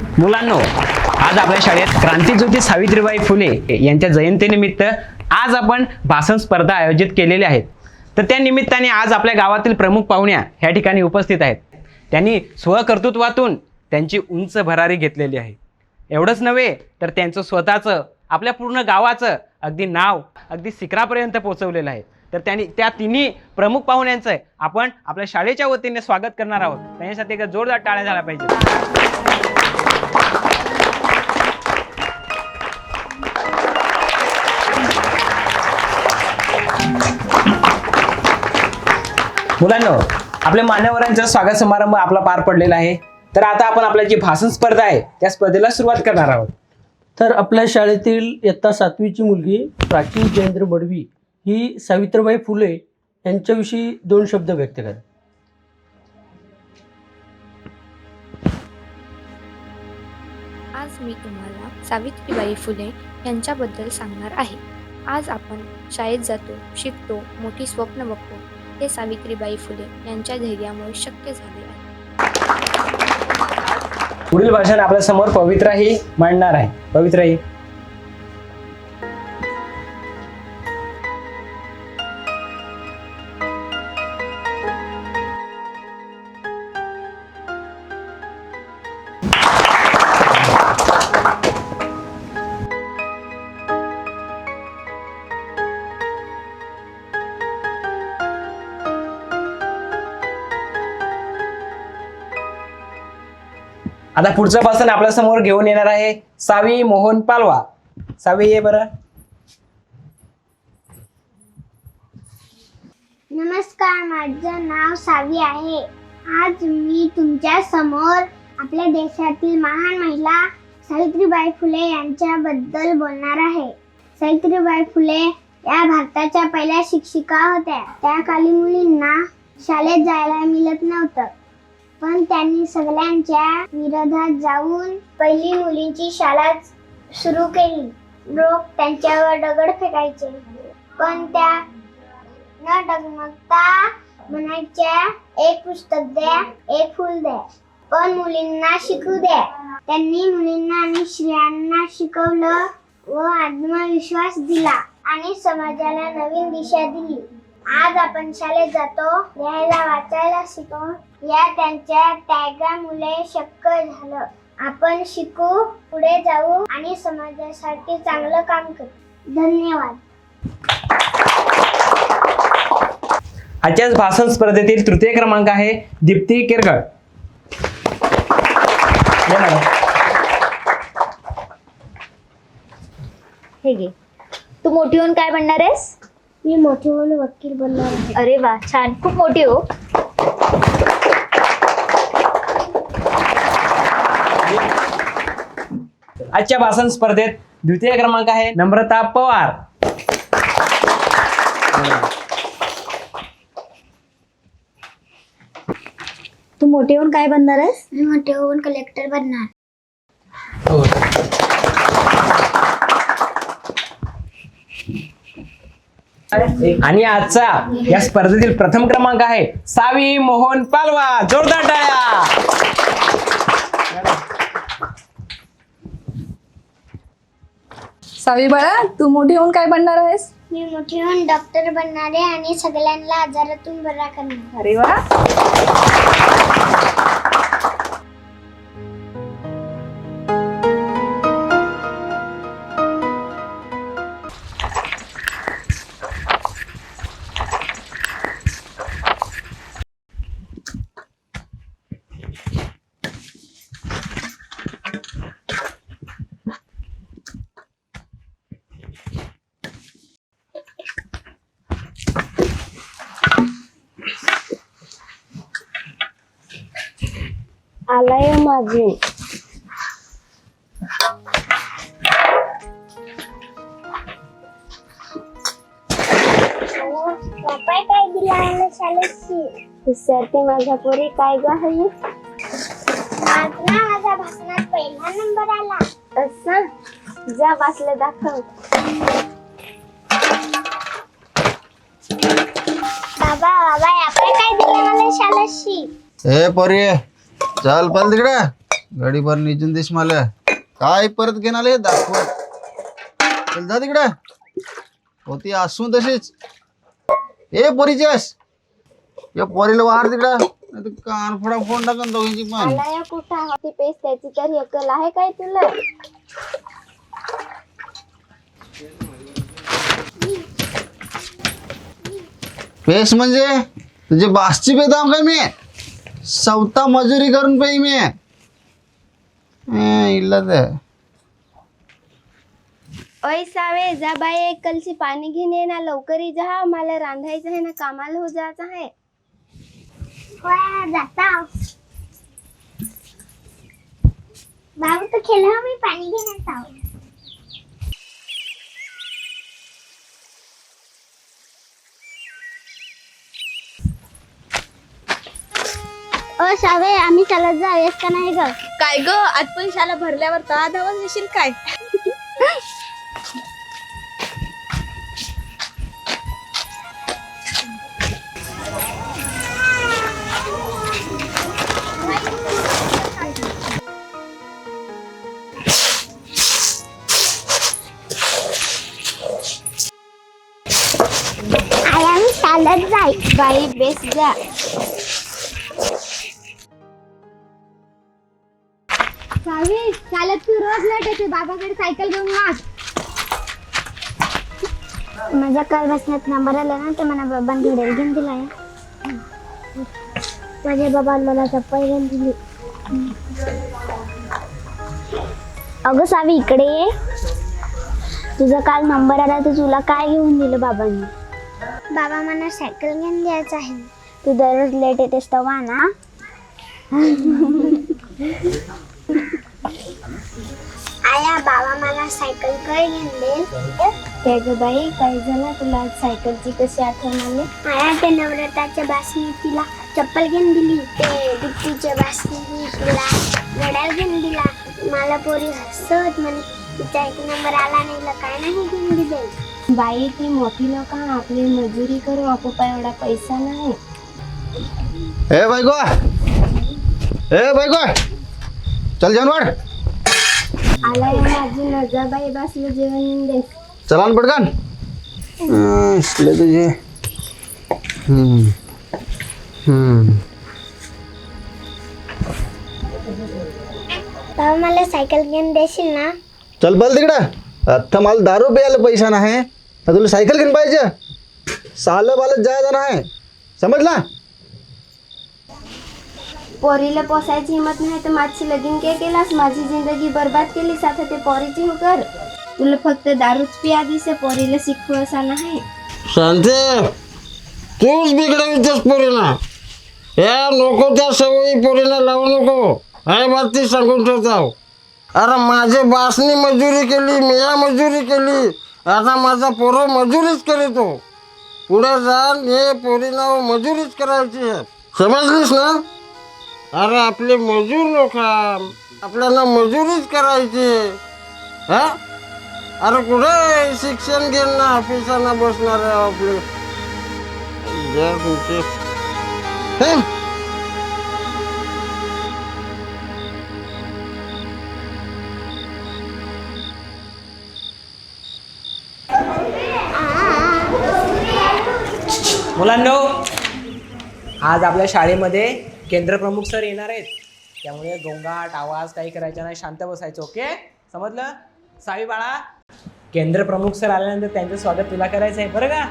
मुलांनो आज आपल्या शाळेत क्रांतीज्योती सावित्रीबाई फुले यांच्या जयंतीनिमित्त आज आपण भाषण स्पर्धा आयोजित केलेल्या आहेत तर त्या निमित्ताने आज आपल्या गावातील प्रमुख पाहुण्या ह्या ठिकाणी उपस्थित आहेत. त्यांनी स्वकर्तृत्वातून त्यांची उंच भरारी घेतलेली आहे. एवढंच नव्हे तर त्यांचं स्वतःचं आपल्या पूर्ण गावाचं अगदी नाव अगदी शिखरापर्यंत पोहोचवलेलं आहे. तर त्यांनी त्या तिन्ही प्रमुख पाहुण्यांचं आपण आपल्या शाळेच्या वतीने स्वागत करणार आहोत. त्यांच्यासाठी एक जोरदार टाळ्या झाला पाहिजे मुलांनो आपल्या मान्यवरांचा स्वागत समारंभ आपला पार पडलेला आहे. तर आता आपण आपल्या जी भाषण स्पर्धा आहे त्या स्पर्धेला सुरुवात करणार आहोत. तर आपल्या शाळेतील इयत्ता सातवीची मुलगी प्राची जयेंद्र बडवी ही सावित्रीबाई फुले यांच्याविषयी दोन शब्द व्यक्त करा आज मी तुम्हाला सावित्रीबाई फुले यांच्याबद्दल सांगणार आहे. आज आपण शाळेत जातो शिकतो मोठी स्वप्न बघतो. हे सावित्रीबाई फुले यांच्या धैर्यामुळे शक्य झाले आहे. पुढील भाषण आपल्यासमोर पवित्राही मांडणार आहे. पवित्राही. आता पुढचं पासून आपल्यासमोर घेऊन येणार आहे सावी मोहन पालवा. सावी ये बरं. नमस्कार माझं नाव सावी आहे. आज मी तुमच्यासमोर आपल्या देशातील महान महिला सावित्रीबाई फुले यांच्याबद्दल बोलणार आहे. सावित्रीबाई फुले या भारताच्या पहिल्या शिक्षिका होत्या. त्या काली मुलींना शाळेत जायला मिळत नव्हतं. पण त्यांनी सगळ्यांच्या विरोधात जाऊन पहिली मुलींची शाळा सुरू केली. लोक त्यांच्यावर दगड फेकायचे. पण त्या न डगमगता म्हणायच्या एक पुस्तक द्या एक फुल द्या. पण मुलींना शिकू द्या. त्यांनी मुलींना आणि स्त्रियांना शिकवलं व आत्मविश्वास दिला आणि समाजाला नवीन दिशा दिली. आज आपण शाळेत जातो लिहायला वाचायला शिकवून या त्यांच्या त्यागामुळे शक्य झालं. आपण शिकू पुढे जाऊ आणि समाजासाठी चांगलं काम करू. धन्यवाद. आजच्याच भाषण स्पर्धेतील तृतीय क्रमांक आहे दीप्ती किरगळ. मॅडम. हे घे. तू मोठी होऊन काय बनणार आहेस? मी मोठी होऊन वकील बनणार आहे. अरे वा छान. खूप मोठी हो. आजच्या भाषण स्पर्धेत द्वितीय क्रमांक आहे नम्रता पवार. तू मोठी होऊन काय बनणार आहेस? मी मोठे होऊन कलेक्टर बनणार. आणि आजचा या स्पर्धेतील प्रथम क्रमांक आहे सावी मोहन पालवा. जोरदार टाळ्या. सावी बाळा तू मोठी होऊन काय बनणार आहेस? मी मोठी होऊन डॉक्टर बनणार आहे आणि सगळ्यांना आजारातून बरा करणार. अरे वा. आलाय माझे. बापाय काय दिला शाळेची? विसरते माझ्या पोरी काय ग माझा माझ्या भाषणात पहिला नंबर आला. असं? जा वाचलं दाखव. बाबा बाबा आपण काय दिलं मला शाळेशी ए पोरी. चल पल तिकडे. गाडीभर निजून देश मला काय परत घेणार आले दाखवत? चल जा तिकडे. होती असून तशीच. ए पोरीचेस या पोरीला वाहर तिकडं. नाही तर कान फोडा फोन टाकन दोघींची पण. मला या कुठं होती पेस त्याची तर अक्कल आहे काय तुला? पेस म्हणजे? तुझे बासची बेदाम काय मी? सवता मजुरी करून पाहिजे मी. तर ओय सावे जा बाई एक कलशी पाणी घेऊन ये ना लवकर ये जा. मला रांधायचं आहे ना कामाला हो जायचं आहे. जाता. बाबू तो खेळा मी पाणी घेण्यात आहो. ओ सावे आम्ही चालत जाऊयात का नाही ग? काय ग? आज पण शाळा भरल्यावर दहा धावत येशील काय? चालत बाई बेस जा. तू बाबाकडे सायकल घेऊन वाच माझ्या काल बसण्यात नंबर आला ना ते मला बाबांनी घड्याळ घेऊन दिलाय माझ्या बाबांनी मला चप्पल घेऊन दिली. अगं सावी इकडे ये. तुझा काल नंबर आला तर तुला काय घेऊन दिलं बाबांनी? बाबा मला सायकल घेऊन द्यायचं आहे. तू दररोज लेट येतेस तेव्हा ना. आया बाबा मला सायकल काय घेऊन देईल काय ग बाई काय झालं तुला सायकलची कशी आठवण आली? आया ते नवरात्राच्या बासनी तिला चप्पल घेऊन दिली. ते दुप्पीच्या बासनी तिला घड्याळ घेऊन दिला. मला पोरी हसत म्हणे तिचा एक नंबर आला नाही काय नाही घेऊन दिले? बाई ती मोठी लोक आपली मजुरी करू आपोपा एवढा पैसा नाही. ए बायको ए बायको चल वाढ. आला माझी नजाबाई बसलं जेवण येऊन दे. चला ना पटकन. अं, तुझे हम्म. हम्म. तेव्हा मला सायकल घेऊन देशील ना? चल बल तिकडं. आता मला दारू प्यायला पैसा नाही. आता तुला सायकल घेऊन पाहिजे. सालं बालत जायचं नाही. समजला? पोरीला पोसायची हिंमत नाही तर माझी लगीन काय केलास? माझी जिंदगी बर्बाद केलीस आता ते पोरीची हो कर. तुला फक्त दारूच पिया दिसे पोरीला शिकू असा नाही. शांते तूच बिघडवितेस पोरीला. या नको त्या सवयी पोरीला लावू नको. आहे बात ती सांगून ठेवतो अरे माझे बासनी मजुरी केली मिया मजुरी केली. आता माझा पोरं मजुरीच करीतो. पुढे जाण हे पोरीला मजुरीच करायची आहे. समजलीस ना? अरे आपले मजूर लोक आपल्याला मजुरीच करायची. हा? अरे कुठे शिक्षण घेणं ऑफिसांना बसणार आहे आपले? जय तुमचे. मुलांनो आज आपल्या शाळेमध्ये केंद्रप्रमुख सर येणार आहेत. त्यामुळे गोंगाट आवाज काही करायचा नाही शांत बसायचं ओके? समजलं? सावी बाळा केंद्रप्रमुख सर आल्यानंतर त्यांचं स्वागत तुला करायचं आहे बरं का?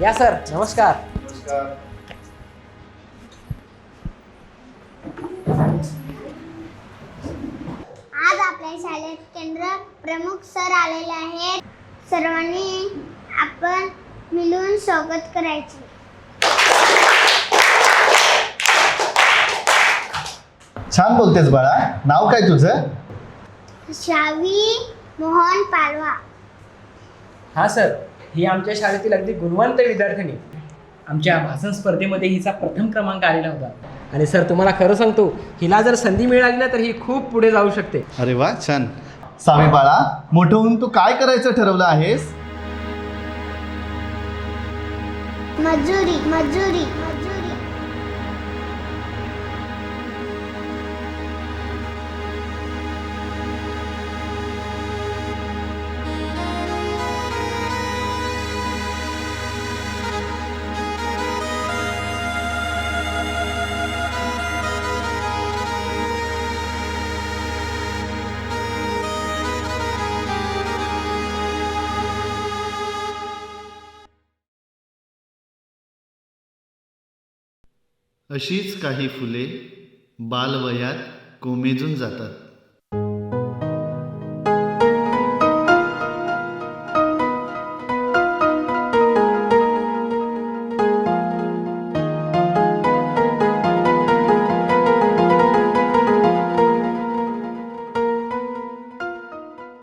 या सर. नमस्कार. आज आपल्या शाळेत केंद्र प्रमुख सर आलेले आहेत. सर्वांनी आपण मिळून स्वागत करायचे. छान बोलतेस बाळा. नाव काय तुझं? शावी मोहन पालवा हां सर. ही आमच्या शाळेतील अगदी गुणवंत विद्यार्थिनी. आमच्या भाषण स्पर्धेमध्ये हिचा प्रथम क्रमांक आलेला होता. आणि सर तुम्हाला खरं सांगतो हिला जर संधी मिळाली ना तर ही खूप पुढे जाऊ शकते. अरे वा छान. सावी बाळा मोठं होऊन तू काय करायचं ठरवलं आहेस? मजुरी मजुरी अशीच काही फुले बालवयात कोमेजून जातात.